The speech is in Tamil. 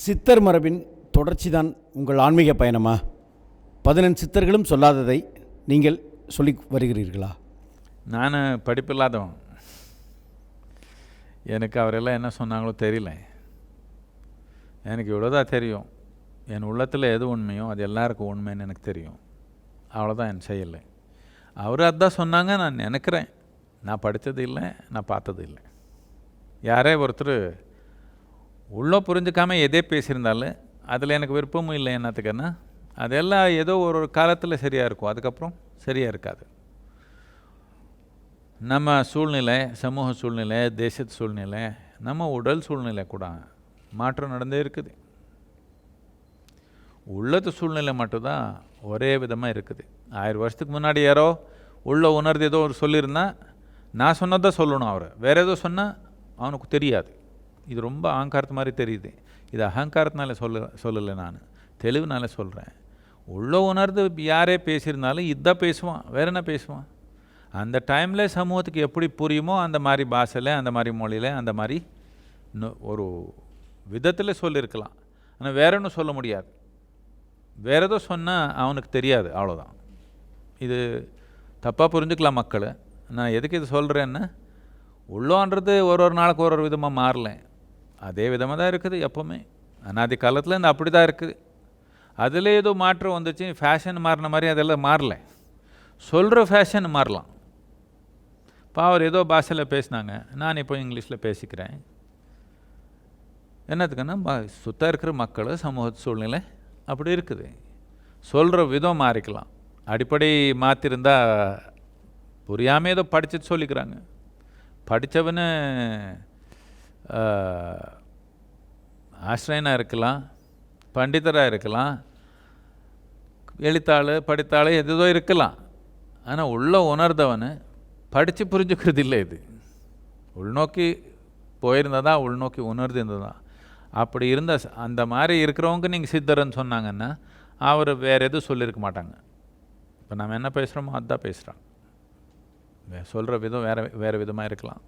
சித்தர் மரபின் தொடர்ச்சிதான் உங்கள் ஆன்மீக பயணமா? பதினெண் சித்தர்களும் சொல்லாததை நீங்கள் சொல்லி வருகிறீர்களா? நான் படிப்பில்லாதவன். எனக்கு அவரெல்லாம் என்ன சொன்னாங்களோ தெரியல. எனக்கு இவ்வளோதான் தெரியும். என் உள்ளத்தில் எது உண்மையோ அது எல்லாருக்கும் உண்மைன்னு எனக்கு தெரியும். அவ்வளோதான் என் செயல். அவர் அதான் சொன்னாங்க நான் நினைக்கிறேன். நான் படித்தது இல்லை நான் பார்த்தது இல்லை. யாரே ஒருத்தர் உள்ளே புரிஞ்சுக்காமல் எதே பேசியிருந்தாலும் அதில் எனக்கு விருப்பமும் இல்லை என்னத்துக்குன்னா அதெல்லாம் ஏதோ ஒரு ஒரு காலத்தில் சரியாக இருக்கும். அதுக்கப்புறம் சரியாக இருக்காது. நம்ம சூழ்நிலை சமூக சூழ்நிலை தேசத்து சூழ்நிலை நம்ம உடல் சூழ்நிலை கூட மாற்றம் நடந்தே இருக்குது. உள்ளத்து சூழ்நிலை மட்டும்தான் ஒரே விதமாக இருக்குது. ஆயிரம் வருஷத்துக்கு முன்னாடி யாரோ உள்ள உணர்ந்து ஏதோ ஒரு சொல்லியிருந்தா நான் சொன்னதை சொல்லணும் அவர். வேறு ஏதோ சொன்னால் அவனுக்கு தெரியாது. இது ரொம்ப அகங்காரத்து மாதிரி தெரியுது. இது அகங்காரத்தினால சொல்ல சொல்லலை நான். தெளிவுனால சொல்கிறேன் உள்ள உணர்ந்து யாரே பேசியிருந்தாலும் இதான் பேசுவான். வேற என்ன பேசுவான்? அந்த டைமில் சமூகத்துக்கு எப்படி புரியுமோ அந்த மாதிரி பாஷையில் அந்த மாதிரி மொழியில் அந்த மாதிரி ஒரு விதத்தில் சொல்லியிருக்கலாம். ஆனால் வேற ஒன்றும் சொல்ல முடியாது. வேற ஏதோ சொன்னால் அவனுக்கு தெரியாது அவ்வளோதான் இது தப்பாக புரிஞ்சுக்கலாம் மக்கள். நான் எதுக்கு இது சொல்கிறேன்னு உள்ளோன்றது ஒரு ஒரு நாளுக்கு ஒரு ஒரு விதமாக மாறலை. அதே விதமாக தான் இருக்குது எப்போவுமே. அனாதி காலத்தில் இந்த அப்படி தான் இருக்குது. அதில் ஏதோ மாற்றம் வந்துச்சு ஃபேஷன் மாறின மாதிரி அதெல்லாம் மாறல. சொல்கிற ஃபேஷன் மாறலாம். இப்போ அவர் ஏதோ பாஷையில் பேசினாங்க நான் இப்போ இங்கிலீஷில் பேசிக்கிறேன். என்னத்துக்குன்னா சுத்தம் இருக்கிற மக்கள் சமூக சூழ்நிலை அப்படி இருக்குது. சொல்கிற விதம் மாறிக்கலாம். அடிப்படை மாற்றிருந்தா புரியாமல் ஏதோ படிச்சுட்டு சொல்லிக்கிறாங்க. படித்தவனு ஆசிரியனாக இருக்கலாம் பண்டிதராக இருக்கலாம் எழுத்தாள் படித்தாள் எதோ இருக்கலாம். ஆனால் உள்ள உணர்ந்தவனு படித்து புரிஞ்சுக்கிறது இல்லை இது. உள்நோக்கி போயிருந்ததா உள்நோக்கி உணர்ந்து இருந்ததா. அப்படி இருந்த அந்த மாதிரி இருக்கிறவங்க நீங்கள் சித்தர்ன்னு சொன்னாங்கன்னா அவர் வேறு எதுவும் சொல்லியிருக்க மாட்டாங்க. இப்போ நம்ம என்ன பேசுகிறோமோ அதுதான் பேசுகிறாங்க சொல்கிற விதம் வேறு வேறு விதமாக இருக்கலாம்.